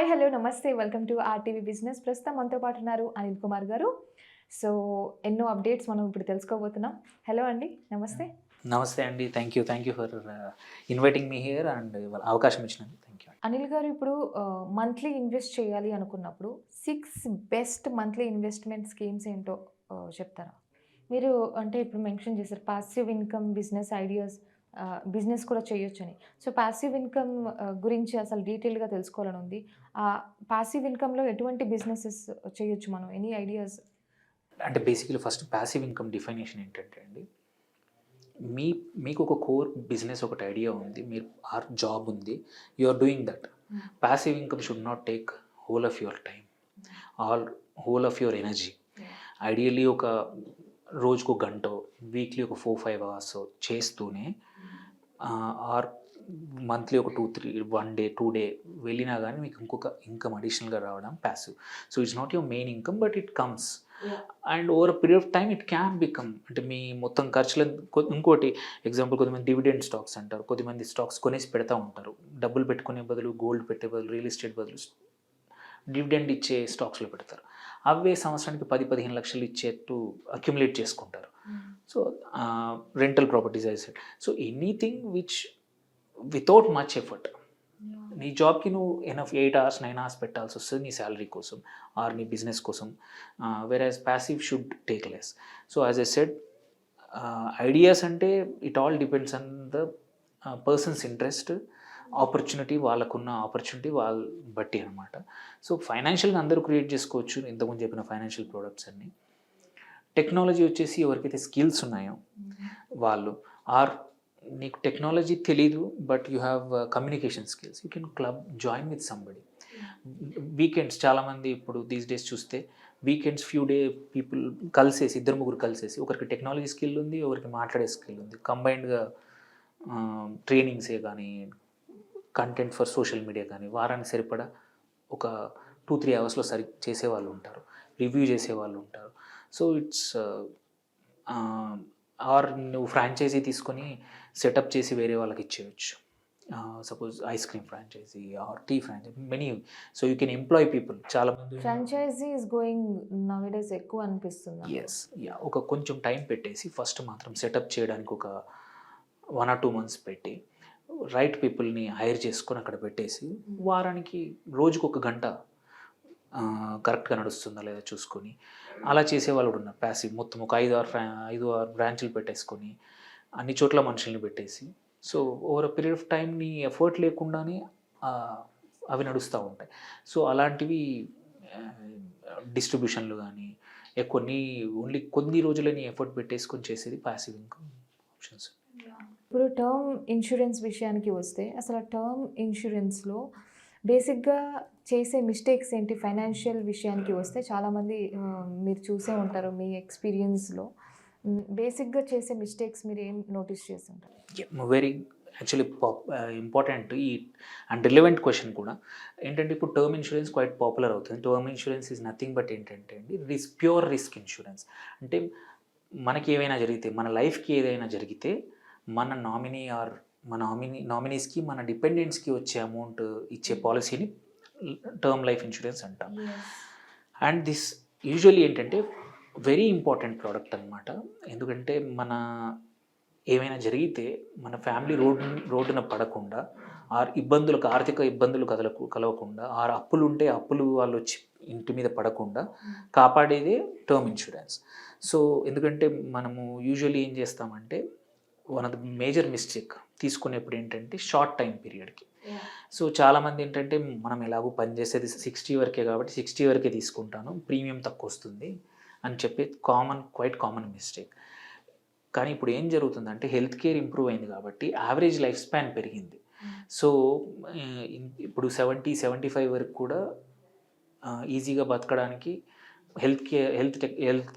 Hi hello నమస్తే. Welcome to RTV business ప్రస్తుతం మనతో పాటు ఉన్నారు అనిల్ కుమార్ గారు. సో ఎన్నో అప్డేట్స్ మనం ఇప్పుడు తెలుసుకోబోతున్నాం. హలో అండి నమస్తే. నమస్తే అండి. Thank you thank you for inviting me here and అవకాశం ఇచ్చినందుకు థ్యాంక్ యూ అనిల్ గారు ఇప్పుడు మంత్లీ ఇన్వెస్ట్ చేయాలి అనుకున్నప్పుడు six best monthly investment schemes ఏంటో ఆ, చెప్తారా? మీరు అంటే ఇప్పుడు మెన్షన్ చేశారు passive income business ideas business కూడా చేయొచ్చని. సో పాసివ్ ఇన్కమ్ గురించి అసలు డీటెయిల్గా తెలుసుకోవాలని ఉంది. ఆ పాసివ్ ఇన్కమ్లో ఎటువంటి బిజినెసెస్ చేయొచ్చు మనం? ఎనీ ఐడియాస్ అంటే basically first passive income definition ఏంటంటే అండి మీ మీకు ఒక కోర్ బిజినెస్ ఒకటి ఐడియా ఉంది మీరు ఆర్ జాబ్ ఉంది you are doing that passive income should not take whole of your time all whole of your energy ideally ఒక రోజుకు గంట వీక్లీ ఒక ఫోర్ ఫైవ్ అవర్స్ చేస్తూనే ఆర్ మంత్లీ ఒక two three one day two day వెళ్ళినా కానీ మీకు ఇంకొక ఇన్కమ్ అడిషనల్గా రావడం passive so it's not your main income but it comes and over period of time it can become అంటే మీ మొత్తం ఖర్చులు ఇంకోటి ఎగ్జాంపుల్ కొంతమంది డివిడెండ్ స్టాక్స్ అంటారు. కొద్దిమంది స్టాక్స్ కొనేసి పెడతా ఉంటారు. డబ్బులు పెట్టుకునే బదులు గోల్డ్ పెట్టే బదులు రియల్ ఎస్టేట్ బదులు డివిడెండ్ ఇచ్చే స్టాక్స్లో పెడతారు. అవే సంవత్సరానికి పది పదిహేను లక్షలు ఇచ్చేట్టు అక్యుములేట్ చేసుకుంటారు. So rental properties asset so anything which without much effort నీ జాబ్కి నువ్వు enough eight hours nine hours పెట్టాల్సి వస్తుంది నీ శాలరీ కోసం ఆర్ నీ బిజినెస్ కోసం. Where as passive should take less so as I said ideas అంటే it all depends on the person's interest opportunity వాళ్ళకున్న ఆపర్చునిటీ వాళ్ళ బట్టి అనమాట సో ఫైనాన్షియల్గా అందరూ క్రియేట్ చేసుకోవచ్చు. ఇంతకుముందు చెప్పిన ఫైనాన్షియల్ ప్రోడక్ట్స్ అన్ని. టెక్నాలజీ వచ్చేసి ఎవరికైతే స్కిల్స్ ఉన్నాయో వాళ్ళు ఆర్ నీకు టెక్నాలజీ తెలీదు but you have uh, communication skills. You can club join with somebody. Weekends చాలామంది ఇప్పుడు దీస్ డేస్ చూస్తే వీకెండ్స్ ఫ్యూ డే పీపుల్ కలిసేసి ఇద్దరు ముగ్గురు కలిసేసి ఒకరికి టెక్నాలజీ స్కిల్ ఉంది ఒకరికి మాట్లాడే స్కిల్ ఉంది. కంబైన్డ్గా ట్రైనింగ్సే కానీ కంటెంట్ ఫర్ సోషల్ మీడియా కానీ వారానికి సరిపడా ఒక టూ త్రీ అవర్స్లో సరి చేసేవాళ్ళు ఉంటారు. రివ్యూ చేసేవాళ్ళు ఉంటారు. సో ఇట్స్ ఆర్ నువ్వు ఫ్రాంచైజీ తీసుకొని సెటప్ చేసి వేరే వాళ్ళకి ఇచ్చేయచ్చు. Suppose ice cream franchisee or tea franchisee many. So you can employ people చాలా మంది ఫ్రాంచైజీ ఇస్ గోయింగ్ నవేడేస్ ఎక్కువ అనిపిస్తుంది ఎస్ యా ఒక కొంచెం టైం పెట్టేసి ఫస్ట్ మాత్రం సెటప్ చేయడానికి ఒక వన్ ఆర్ టూ మంత్స్ పెట్టి రైట్ పీపుల్ని హైర్ చేసుకొని అక్కడ పెట్టేసి వారానికి రోజుకు ఒక గంట కరెక్ట్గా నడుస్తుందా లేదా చూసుకొని. అలా చేసే వాళ్ళు కూడా ఉన్నారు. ప్యాసివ్ మొత్తం ఒక ఐదు ఆరు ఫ్రా ఐదు ఆరు బ్రాంచ్లు పెట్టేసుకొని అన్ని చోట్ల మనుషుల్ని పెట్టేసి. So over a period of time నీ ఎఫర్ట్ లేకుండానే అవి నడుస్తూ ఉంటాయి. సో అలాంటివి డిస్ట్రిబ్యూషన్లు కానీ కొన్ని ఓన్లీ కొన్ని రోజులని నీ ఎఫర్ట్ పెట్టేసుకొని చేసేది ప్యాసివ్ ఇన్కమ్ ఆప్షన్స్. ఇప్పుడు టర్మ్ ఇన్సూరెన్స్ విషయానికి వస్తే అసలు ఆ టర్మ్ ఇన్సూరెన్స్లో బేసిక్గా చేసే మిస్టేక్స్ ఏంటి? ఫైనాన్షియల్ విషయానికి వస్తే చాలామంది మీరు చూసే ఉంటారు మీ ఎక్స్పీరియన్స్లో. బేసిక్గా చేసే మిస్టేక్స్ మీరు ఏం నోటీస్ చేస్తుంటారు? వెరీ యాక్చువల్లీ పాప్ ఇంపార్టెంట్ ఈ అండ్ రిలవెంట్ క్వశ్చన్ కూడా. ఏంటంటే ఇప్పుడు టర్మ్ ఇన్సూరెన్స్ క్వైట్ పాపులర్ అవుతుంది. Term insurance is nothing but ఏంటంటే అండి రిస్ ప్యూర్ రిస్క్ ఇన్సూరెన్స్ అంటే మనకి ఏమైనా జరిగితే మన లైఫ్కి ఏదైనా జరిగితే మన నామినీ ఆర్ మన నామినీ నామినీస్కి మన డిపెండెంట్స్కి వచ్చే అమౌంట్ ఇచ్చే పాలసీని టర్మ్ లైఫ్ ఇన్సూరెన్స్ అంటాం. అండ్ దిస్ యూజువల్లీ ఏంటంటే వెరీ ఇంపార్టెంట్ ప్రోడక్ట్ అనమాట ఎందుకంటే మన ఏమైనా జరిగితే మన ఫ్యామిలీ రోడ్డు రోడ్డున పడకుండా ఆర్ ఇబ్బందులకు ఆర్థిక ఇబ్బందులు కదలకు కలవకుండా ఆర్ అప్పులు ఉంటే అప్పులు వాళ్ళు వచ్చి ఇంటి మీద పడకుండా కాపాడేదే టర్మ్ ఇన్సూరెన్స్ సో ఎందుకంటే మనము యూజువల్లీ ఏం చేస్తామంటే one of the major mistake తీసుకునేప్పుడు ఏంటంటే షార్ట్ టైం పీరియడ్కి. సో చాలామంది ఏంటంటే మనం ఎలాగో పని చేసేది సిక్స్టీ వరకే కాబట్టి సిక్స్టీ వరకే తీసుకుంటాను ప్రీమియం తక్కువ వస్తుంది అని చెప్పి కామన్ క్వైట్ కామన్ మిస్టేక్. కానీ ఇప్పుడు ఏం జరుగుతుందంటే హెల్త్ కేర్ ఇంప్రూవ్ అయింది కాబట్టి యావరేజ్ లైఫ్ స్పాన్ పెరిగింది. సో ఇప్పుడు సెవెంటీ సెవెంటీ ఫైవ్ వరకు కూడా ఈజీగా బతకడానికి health care health tech health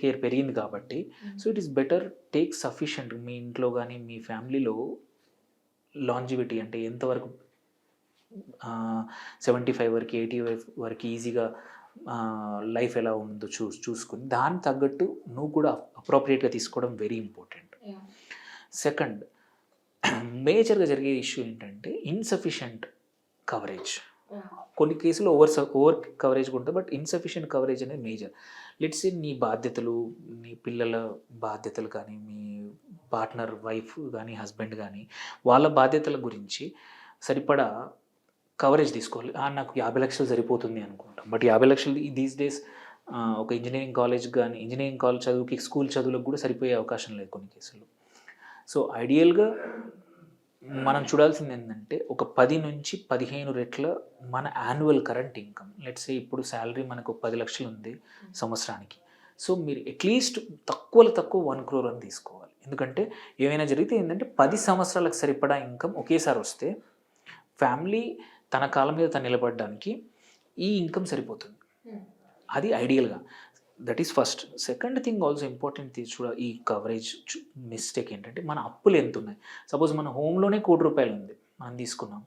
care పెరిగింది కాబట్టి so it is better take sufficient మీ ఇంట్లో కానీ మీ ఫ్యామిలీలో లాంజివిటీ అంటే ఎంతవరకు సెవెంటీ ఫైవ్ వరకు ఎయిటీ వరకు ఈజీగా లైఫ్ ఎలా ఉందో చూ చూసుకుని దానికి తగ్గట్టు నువ్వు కూడా అప్రోప్రియేట్గా తీసుకోవడం వెరీ ఇంపార్టెంట్ సెకండ్ మేజర్గా జరిగే ఇష్యూ ఏంటంటే ఇన్సఫిషియంట్ కవరేజ్ కొన్ని కేసులు ఓవర్ ఓవర్ కవరేజ్ ఉంటుంది బట్ ఇన్సఫిషియెంట్ కవరేజ్ అనేది మేజర్ లెట్స్ నీ బాధ్యతలు నీ పిల్లల బాధ్యతలు కానీ మీ పార్ట్నర్ వైఫ్ కానీ హస్బెండ్ కానీ వాళ్ళ బాధ్యతల గురించి సరిపడా కవరేజ్ తీసుకోవాలి. నాకు యాభై లక్షలు సరిపోతుంది అనుకుంటాం. బట్ యాభై లక్షలు దీస్ డేస్ ఒక ఇంజనీరింగ్ కాలేజ్ కానీ ఇంజనీరింగ్ కాలేజ్ చదువుకి స్కూల్ చదువులకు కూడా సరిపోయే అవకాశం లేదు కొన్ని కేసులు సో ఐడియల్గా మనం చూడాల్సింది ఏంటంటే ఒక పది నుంచి పదిహేను రెట్ల మన యాన్యువల్ కరెంట్ ఇన్కమ్ లెట్స్ ఇప్పుడు శాలరీ మనకు పది లక్షలు ఉంది సంవత్సరానికి. సో మీరు అట్లీస్ట్ తక్కువలో తక్కువ వన్ క్రోర్ అని తీసుకోవాలి. ఎందుకంటే ఏమైనా జరిగితే ఏంటంటే పది సంవత్సరాలకు సరిపడా ఇన్కమ్ ఒకేసారి వస్తే ఫ్యామిలీ తన కాలం మీద తను నిలబడడానికి ఈ ఇన్కమ్ సరిపోతుంది. అది ఐడియల్గా that is first second thing also important చూడ ఈ కవరేజ్ మిస్టేక్ ఏంటంటే మన అప్పులు ఎంత ఉన్నాయి సపోజ్ మన హోమ్లోనే కోటి రూపాయలు ఉంది మనం తీసుకున్నాం.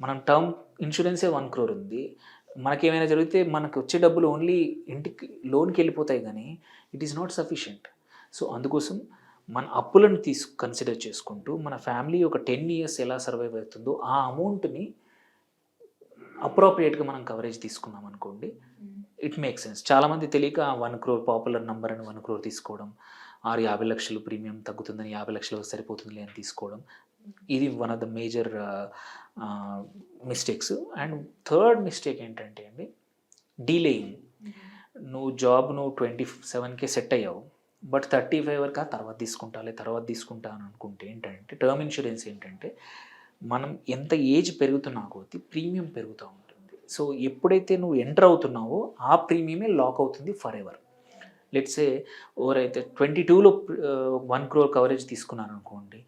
మనం టర్మ్ ఇన్సూరెన్సే వన్ క్రోర్ ఉంది. మనకేమైనా జరిగితే మనకు వచ్చే డబ్బులు ఓన్లీ ఇంటికి లోన్కి వెళ్ళిపోతాయి కానీ it is not sufficient so అందుకోసం మన అప్పులను తీసు కన్సిడర్ చేసుకుంటూ మన ఫ్యామిలీ ఒక టెన్ ఇయర్స్ ఎలా సర్వైవ్ అవుతుందో ఆ అమౌంట్ని అప్రోప్రియేట్గా మనం కవరేజ్ తీసుకున్నాం అనుకోండి ఇట్ మేక్ సెన్స్ చాలామంది తెలియక వన్ క్రోర్ పాపులర్ నెంబర్ అని వన్ క్రోర్ తీసుకోవడం ఆరు యాభై లక్షలు ప్రీమియం తగ్గుతుందని యాభై లక్షలు సరిపోతుంది అని తీసుకోవడం ఇది one of the major mistakes and third mistake ఏంటంటే అండి డీలేయింగ్ నువ్వు జాబ్ నువ్వు ట్వంటీ సెవెన్కే సెట్ అయ్యావు బట్ థర్టీ ఫైవ్ వరకు ఆ తర్వాత తీసుకుంటాలే తర్వాత తీసుకుంటా అని అనుకుంటే ఏంటంటే టర్మ్ ఇన్సూరెన్స్ ఏంటంటే మనం ఎంత ఏజ్ పెరుగుతున్నా కొద్దీ ప్రీమియం పెరుగుతూ ఉంటుంది సో ఎప్పుడైతే నువ్వు ఎంటర్ అవుతున్నావో ఆ ప్రీమియమే లాక్ అవుతుంది ఫర్ ఎవర్ లెట్సే ఎవరైతే ట్వంటీ టూలో వన్ క్రోర్ కవరేజ్ తీసుకున్నాను అనుకోండి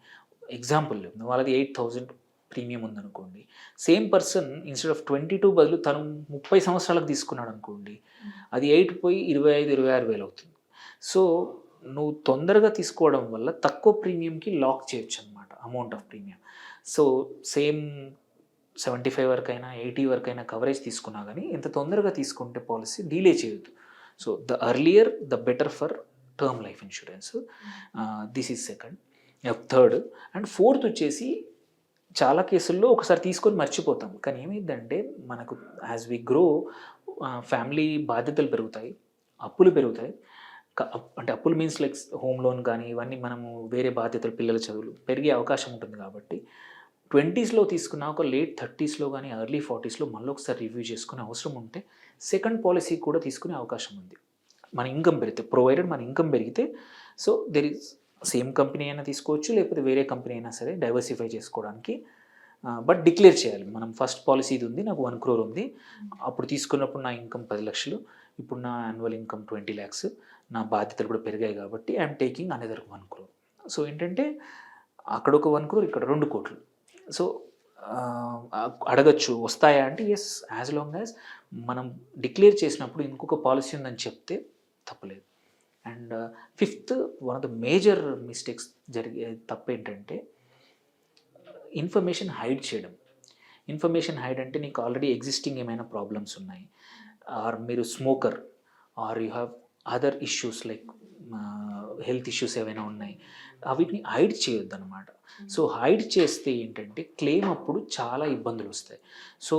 ఎగ్జాంపుల్ వాళ్ళది ఎయిట్ థౌజండ్ ప్రీమియం ఉందనుకోండి same person instead of twenty two బదులు తను ముప్పై సంవత్సరాలకు తీసుకున్నాడు అనుకోండి అది ఎయిట్ పోయి ఇరవై ఐదు ఇరవై ఆరు వేలు అవుతుంది. సో నువ్వు తొందరగా తీసుకోవడం వల్ల తక్కువ ప్రీమియంకి లాక్ చేయొచ్చు అనమాట amount of premium so same seventy five వరకు అయినా ఎయిటీ వరకు అయినా కవరేజ్ తీసుకున్నా కానీ ఎంత తొందరగా తీసుకుంటే పాలసీ డీలే చేయొద్దు. So the earlier the better for term life insurance this is second third and fourth వచ్చేసి చాలా కేసుల్లో ఒకసారి తీసుకొని మర్చిపోతాం. కానీ ఏమైందంటే మనకు యాజ్ వి గ్రో ఫ్యామిలీ బాధ్యతలు పెరుగుతాయి అప్పులు పెరుగుతాయి. అంటే అప్పులు మీన్స్ లైక్ హోమ్ లోన్ కానీ ఇవన్నీ మనము వేరే బాధ్యతలు పిల్లల చదువులు పెరిగే అవకాశం ఉంటుంది కాబట్టి ట్వంటీస్లో తీసుకున్న ఒక లేట్ థర్టీస్లో కానీ ఎర్లీ ఫార్టీస్లో మళ్ళీ ఒకసారి రివ్యూ చేసుకునే అవసరం ఉంటే సెకండ్ పాలసీ కూడా తీసుకునే అవకాశం ఉంది. మన ఇన్కమ్ పెరిగితే ప్రొవైడెడ్ మన ఇన్కమ్ పెరిగితే so there is same company అయినా తీసుకోవచ్చు లేకపోతే వేరే కంపెనీ అయినా సరే డైవర్సిఫై చేసుకోవడానికి బట్ డిక్లేర్ చేయాలి. మనం ఫస్ట్ పాలసీ ఇది ఉంది నాకు వన్ క్రోర్ ఉంది. అప్పుడు తీసుకున్నప్పుడు నా ఇన్కమ్ పది లక్షలు ఇప్పుడు నా యాన్యువల్ ఇన్కమ్ ట్వంటీ ల్యాక్స్ నా బాధ్యతలు కూడా పెరిగాయి కాబట్టి I'm taking another one crore so ఏంటంటే అక్కడ ఒక వన్ క్రోర్ ఇక్కడ రెండు కోట్లు. సో అడగచ్చు వస్తాయా అంటే ఎస్ యాజ్ లాంగ్ యాజ్ మనం డిక్లేర్ చేసినప్పుడు ఇంకొక పాలసీ ఉందని చెప్తే తప్పలేదు. And fifth one of the major mistakes జరిగే తప్పు ఏంటంటే ఇన్ఫర్మేషన్ హైడ్ చేయడం. ఇన్ఫర్మేషన్ హైడ్ అంటే నీకు ఆల్రెడీ ఎగ్జిస్టింగ్ ఏమైనా ప్రాబ్లమ్స్ ఉన్నాయి. ఆర్ మీరు smoker or you have other issues like health issues ఏవైనా ఉన్నాయి వీటిని హైడ్ చేయొద్దు అనమాట సో హైడ్ చేస్తే ఏంటంటే క్లెయిమ్ అప్పుడు చాలా ఇబ్బందులు వస్తాయి. So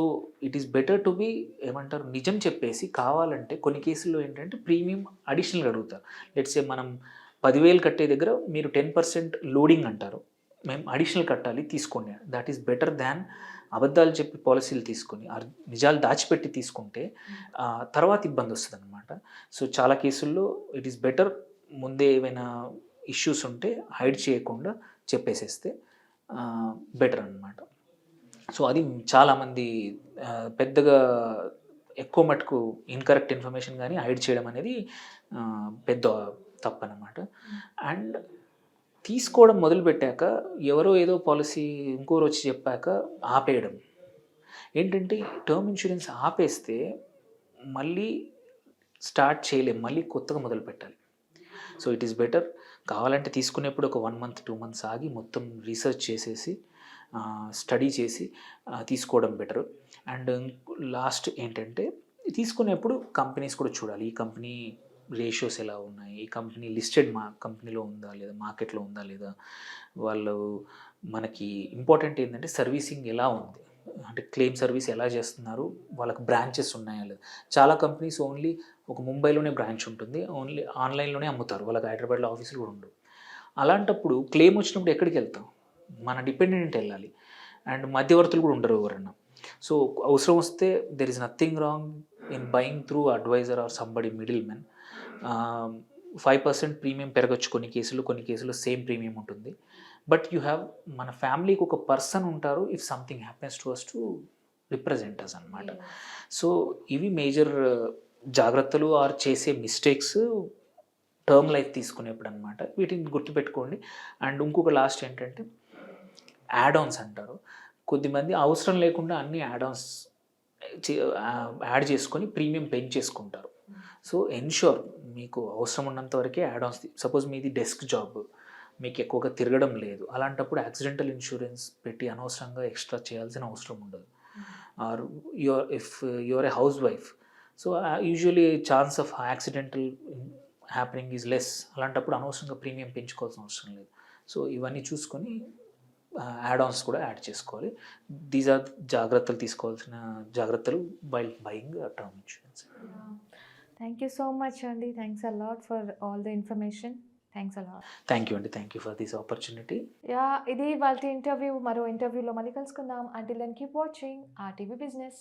it is better to be ఏమంటారు నిజం చెప్పేసి కావాలంటే కొన్ని కేసుల్లో ఏంటంటే ప్రీమియం అడిషనల్గా అడుగుతారు. లెట్స్ ఏ మనం పదివేలు కట్టే దగ్గర మీరు టెన్ పర్సెంట్ లోడింగ్ అంటారు. మేము అడిషనల్ కట్టాలి తీసుకోండి. దట్ ఈస్ బెటర్ దాన్ అబద్ధాలు చెప్పి పాలసీలు తీసుకొని నిజాలు దాచిపెట్టి తీసుకుంటే తర్వాత ఇబ్బంది వస్తుంది అనమాట సో చాలా కేసుల్లో ఇట్ ఈస్ బెటర్ ముందే ఏమైనా ఇష్యూస్ ఉంటే హైడ్ చేయకుండా చెప్పేసేస్తే బెటర్ అన్నమాట. సో అది చాలామంది పెద్దగా ఎక్కువ మటుకు ఇన్కరెక్ట్ ఇన్ఫర్మేషన్ కానీ హైడ్ చేయడం అనేది పెద్ద తప్పనమాట అండ్ తీసుకోవడం మొదలుపెట్టాక ఎవరో ఏదో పాలసీ ఇంకోరు వచ్చి చెప్పాక ఆపేయడం. ఏంటంటే టర్మ్ ఇన్సూరెన్స్ ఆపేస్తే మళ్ళీ స్టార్ట్ చేయలేం మళ్ళీ కొత్తగా మొదలు పెట్టాలి సో ఇట్ ఈస్ బెటర్ కావాలంటే తీసుకునేప్పుడు ఒక వన్ మంత్ టూ మంత్స్ ఆగి మొత్తం రీసెర్చ్ చేసేసి స్టడీ చేసి తీసుకోవడం బెటర్ అండ్ లాస్ట్ ఏంటంటే తీసుకునేప్పుడు కంపెనీస్ కూడా చూడాలి. ఈ కంపెనీ రేషియోస్ ఎలా ఉన్నాయి? ఈ కంపెనీ లిస్టెడ్ మా కంపెనీలో ఉందా లేదా? మార్కెట్లో ఉందా లేదా? వాళ్ళు మనకి ఇంపార్టెంట్ ఏంటంటే సర్వీసింగ్ ఎలా ఉంది? అంటే క్లెయిమ్ సర్వీస్ ఎలా చేస్తున్నారు? వాళ్ళకి బ్రాంచెస్ ఉన్నాయా లేదు? చాలా కంపెనీస్ ఓన్లీ ఒక ముంబైలోనే బ్రాంచ్ ఉంటుంది. ఓన్లీ ఆన్లైన్లోనే అమ్ముతారు. వాళ్ళకి హైదరాబాద్లో ఆఫీసులు కూడా ఉండవు. అలాంటప్పుడు క్లెయిమ్ వచ్చినప్పుడు ఎక్కడికి వెళ్తాం? మన డిపెండెంట్ వెళ్ళాలి. అండ్ మధ్యవర్తులు కూడా ఉండరు ఎవరన్నా. సో అవసరం వస్తే there is nothing wrong in buying through advisor or somebody middle men five percent premium పెరగచ్చు కొన్ని కేసులు కొన్ని కేసులు సేమ్ ప్రీమియం ఉంటుంది. బట్ యూ హ్యావ్ మన ఫ్యామిలీకి ఒక పర్సన్ ఉంటారు. If something happens to us to represent us అనమాట సో ఇవి మేజర్ జాగ్రత్తలు ఆర్ చేసే మిస్టేక్స్ టర్మ్ లైఫ్ తీసుకునేప్పుడు అనమాట వీటిని గుర్తుపెట్టుకోండి. అండ్ ఇంకొక లాస్ట్ ఏంటంటే యాడ్ ఆన్స్ అంటారు. కొద్దిమంది అవసరం లేకుండా అన్ని యాడ్ ఆన్స్ యాడ్ చేసుకొని ప్రీమియం పెంచేసుకుంటారు సో ఎన్ష్యూర్ మీకు అవసరం ఉన్నంత వరకే యాడ్ ఆన్స్ సపోజ్ మీది డెస్క్ జాబ్ మీకు ఎక్కువగా తిరగడం లేదు. అలాంటప్పుడు యాక్సిడెంటల్ ఇన్సూరెన్స్ పెట్టి అనవసరంగా ఎక్స్ట్రా చేయాల్సిన అవసరం ఉండదు. Or your if your a house wife so usually chance of accidental happening is less అలాంటప్పుడు అనవసరంగా ప్రీమియం పెంచుకోవాల్సిన అవసరం లేదు. సో ఇవన్నీ చూసుకొని యాడ్ ఆన్స్ కూడా యాడ్ చేసుకోవాలి. దీస్ ఆర్ జాగ్రత్తలు తీసుకోవాల్సిన జాగ్రత్తలు while buying term insurance thank you so much అండి thanks a lot for all the information thanks a lot thank you అండి thank you for this opportunity yeah ఇది వాళ్ళ interview మరో ఇంటర్వ్యూలో మళ్ళీ కలుసుకుందాం. Until then keep watching RTV business